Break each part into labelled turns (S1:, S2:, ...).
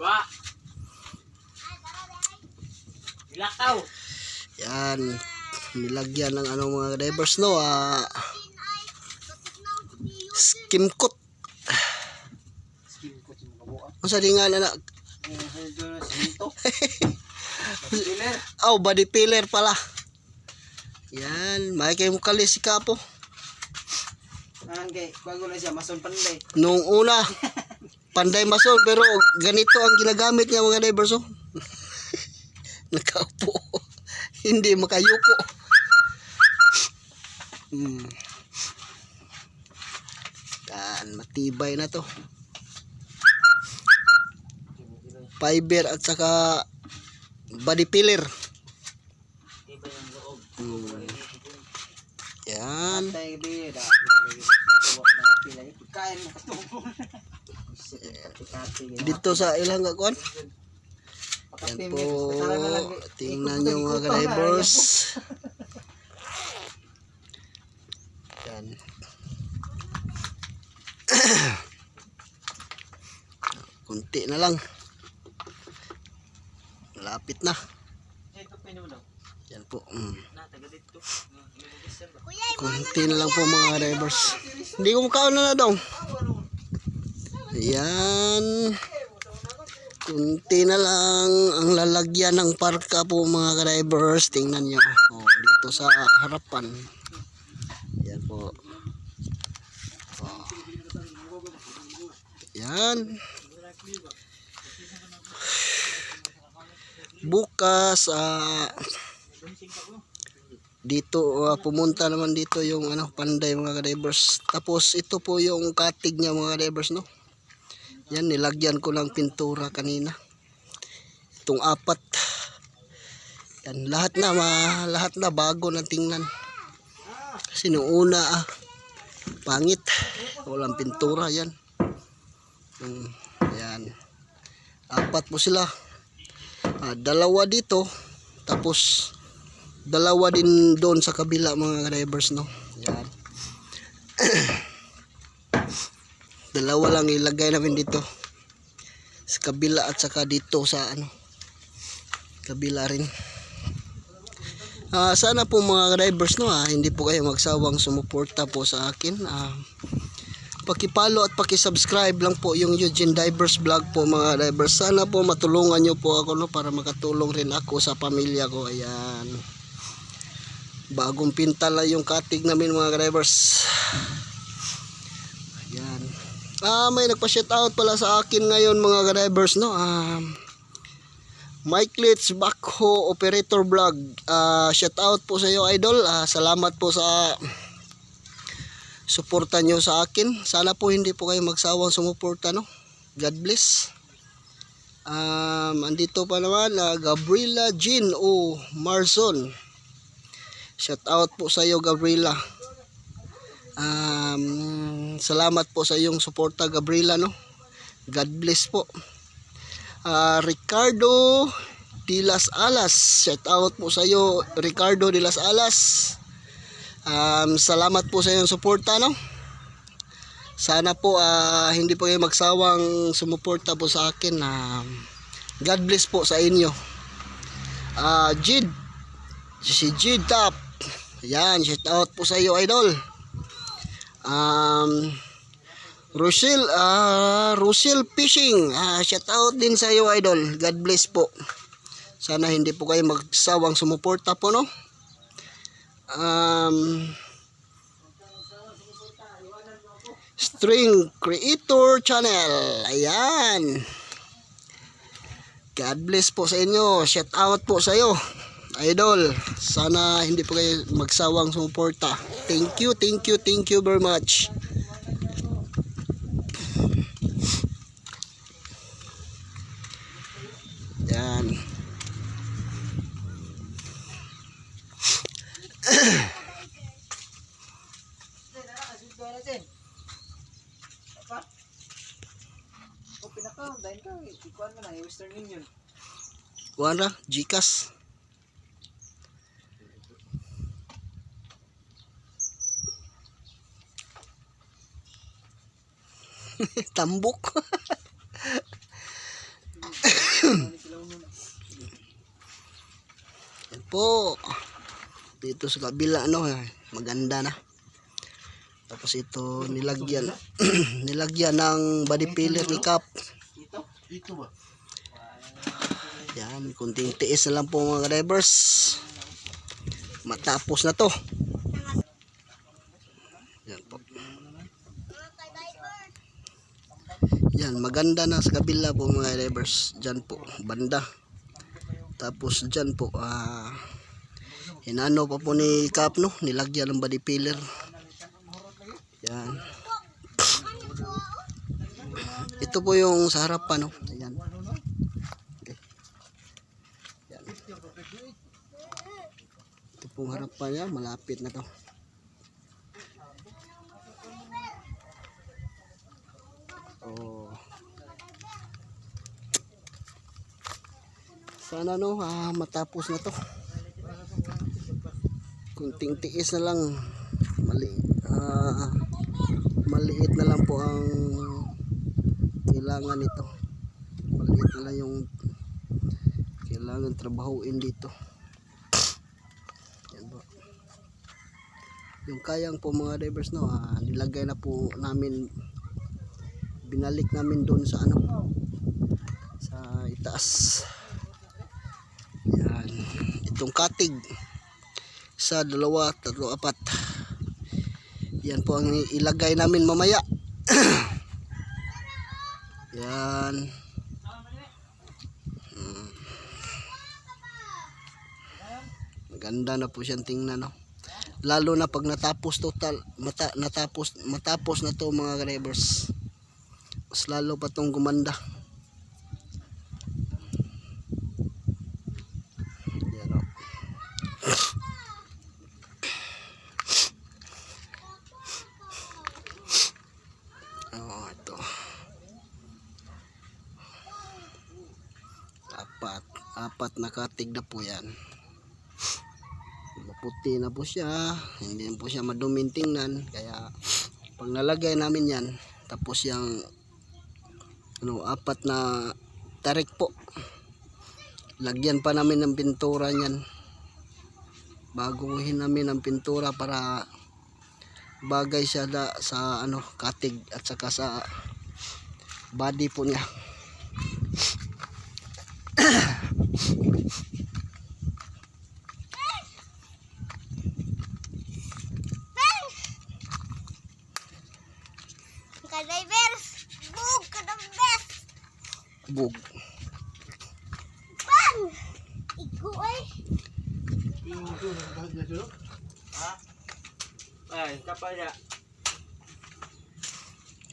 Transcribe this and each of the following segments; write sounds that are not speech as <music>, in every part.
S1: Wa. Ilakaw.
S2: Yan. Nilagyan ng ano mga drivers no. Ah, skim coat.
S1: Skin ko sa mga buwan.
S2: Ang sa nga na. <laughs> Oh, body pillar pala. Yan. May kayo mukali si Kapo.
S1: Ang kay bago na siya mason panday.
S2: Nung una, <laughs> panday maso pero ganito ang ginagamit niya mga drivers <laughs> oh. Nakaupo. Hindi makayuko. Hmm. Yan, matibay na to. Fiber at saka body pillar. Hmm. Yan.
S1: Tay bi da. Tuwa ka na pila. Kain mo katubo. Kati-kati.
S2: Dito sa ilang kakuan. Yan po. Tingnan nyo mga drivers. <laughs> Yan. <coughs> Kunti na lang. Lapit na. Yan po. Mm. Kunti na lang po mga drivers. Hindi ko mukhaon na na daw. Yan. Kunti na lang ang lalagyan ng parka po mga drivers. Tingnan nyo. Oh, dito sa harapan. Yan po. Oh. Yan. Bukas, ah, dito uh, pumunta naman dito yung ano panday mga drivers tapos ito po yung katig niya mga drivers no yan nilagyan ko ng pintura kanina. Itong apat. Yan lahat na ma, lahat na bago na tingnan. Kasi nung una ah, pangit. Walang pintura yan. Hmm, yan. Apat po sila. Ah, dalawa dito. Tapos dalawa din doon sa kabila mga drivers no? Yan <clears throat> dalawa lang ilagay namin dito. Sa kabila at saka dito sa ano kabila rin. Ah, sana po mga drivers no ah, hindi po kayo magsawang sumuporta po sa akin. Ah, pakipalo at pakisubscribe lang po yung Eugene Divers Vlog po mga drivers. Sana po matulungan nyo po ako no para makatulong rin ako sa pamilya ko. Ayan. Bagong pinta lang yung katig namin mga drivers ah may nagpa shout out pala sa akin ngayon mga drivers no? Ah Mike Litz Backho Operator Vlog. Ah shout out po sa iyo idol. Ah, salamat po sa suporta nyo sa akin. Sana po hindi po kayo magsawang sumuporta no? God bless. Um, andito pa naman ah, Gabriela Jean O. Marson Shout out po sa iyo Gabriela. Um, salamat po sa iyong suporta Gabriela no. God bless po. Ah, Ricardo de las Alas. Shout out po sa iyo Ricardo de las Alas. Um, salamat po sa iyong suporta no. Sana po ah, hindi po kayo magsawang sumuporta po sa akin. Um, God bless po sa inyo. Ah, Jid si Jid Tap yan, shout out po sa iyo, idol. Um, Russell, ah, Russell Fishing, ah, shout out din sa iyo, idol. God bless po. Sana hindi po kayo magsawang sumuporta po, no? Um, String Creator Channel. Ayan. God bless po sa inyo. Shout out po sa iyo. Idol, sana hindi po kayo magsawang sumuporta. Thank you, thank you, thank you very much. Yan.
S1: Open account, dahil ka, ikuan mo na, Western Union.
S2: Wala, Gcash. <laughs> Tambok. <coughs> Yan po. Dito sa kabila no, maganda na. Tapos ito nilagyan <coughs> nilagyan ng body pillar ni Cap.
S1: Ito?
S3: Ito ba?
S2: Yan, kunting tiis na lang po mga drivers. Matapos na to. Yan, maganda na sa kabila po mga drivers. Diyan po, banda. Tapos diyan po, ah, inano pa po ni Cap, no? Nilagyan ng body filler. Yan. Ito po yung sa harapan, no? Ayan. Yan. Ito pong harapan niya, malapit na to. Sana no, ah, matapos na to. Kunting tiis na lang. Mali, ah, maliit na lang po ang kailangan nito. Maliit na lang yung kailangan trabahuin dito. Yan po. Yung kayang po mga divers no, ah, nilagay na po namin binalik namin doon sa ano sa itaas. Yan. Itong katig sa dalawa, tatlo, apat. Yan po ang ilagay namin mamaya. <clears throat> Yan. Maganda na po siyang tingnan, no? Lalo na pag natapos total, mata, natapos, matapos na to mga drivers. Mas lalo pa tong gumanda. Yan, oh. Oh, ito. Apat. Na katig na po yan. Maputi na po siya. Hindi po siya maduming tingnan. Kaya pag nalagay namin yan, tapos yung ano, apat na tarik po. Lagyan pa namin ng pintura niyan. Baguhin namin ng pintura para bagay siya da, sa ano katig at saka sa body po niya.
S4: Ka-divers! Bug! Ka-divers!
S2: Bug.
S4: Bang! Igo eh!
S1: Ha? Ay, kapal ya.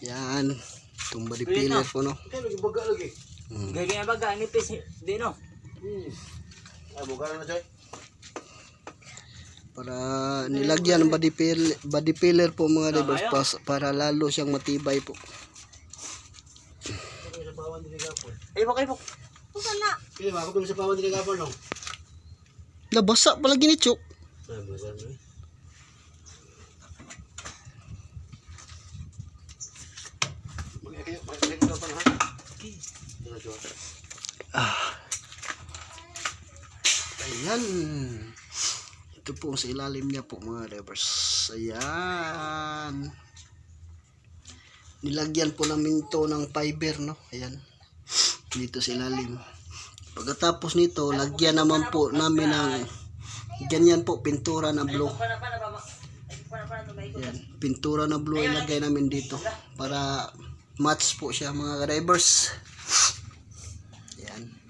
S2: Yan. Itong body filler po no.
S3: Ito lagi baga lagi.
S2: Hmm.
S1: Gagawin baga, nipis. Di no.
S3: Hmm. Ay, buka na Choy.
S2: Para nilagyan ng body filler, body filler po mga divers pas, para lalo siyang matibay po.
S1: Ay, bakay po.
S4: Pusa na!
S3: Pili ba ako sa bawan din gapon no?
S2: Nabasa pala gini chok.
S3: Ay, baga na. eh.
S2: Ayan. Ito po sa ilalim niya po mga divers. Ayan. Nilagyan po namin to ng fiber no. Ayan. Dito sa ilalim. Pagkatapos nito, lagyan naman po namin ng ganyan po, pintura na blue. Ayan. Pintura na blue ilagay namin dito para match po siya mga drivers. Ayan.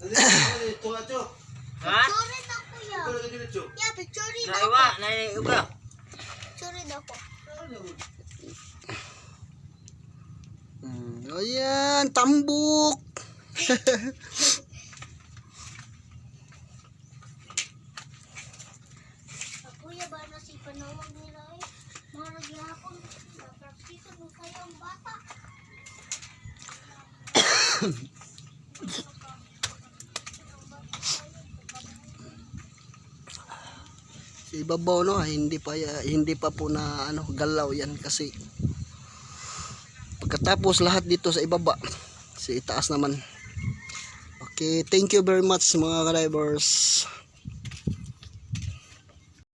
S3: Ito nga, Choy.
S1: Ha?
S4: Picture na kuya!
S3: Ito lagi din, Choy.
S4: Yeah, picture na
S1: Naiwa,
S4: ako!
S1: naiwa.
S4: Picture na ako!
S2: Mm, ayan, tambok.
S4: Kuya ba na si panawag nila eh? Mga naghihapon, napraktisa mo kayo ang bata.
S2: Sa ibabaw no, hindi pa ya- hindi pa po na ano galaw yan kasi pagkatapos lahat dito sa ibaba sa itaas naman Okay, thank you very much mga ka-divers.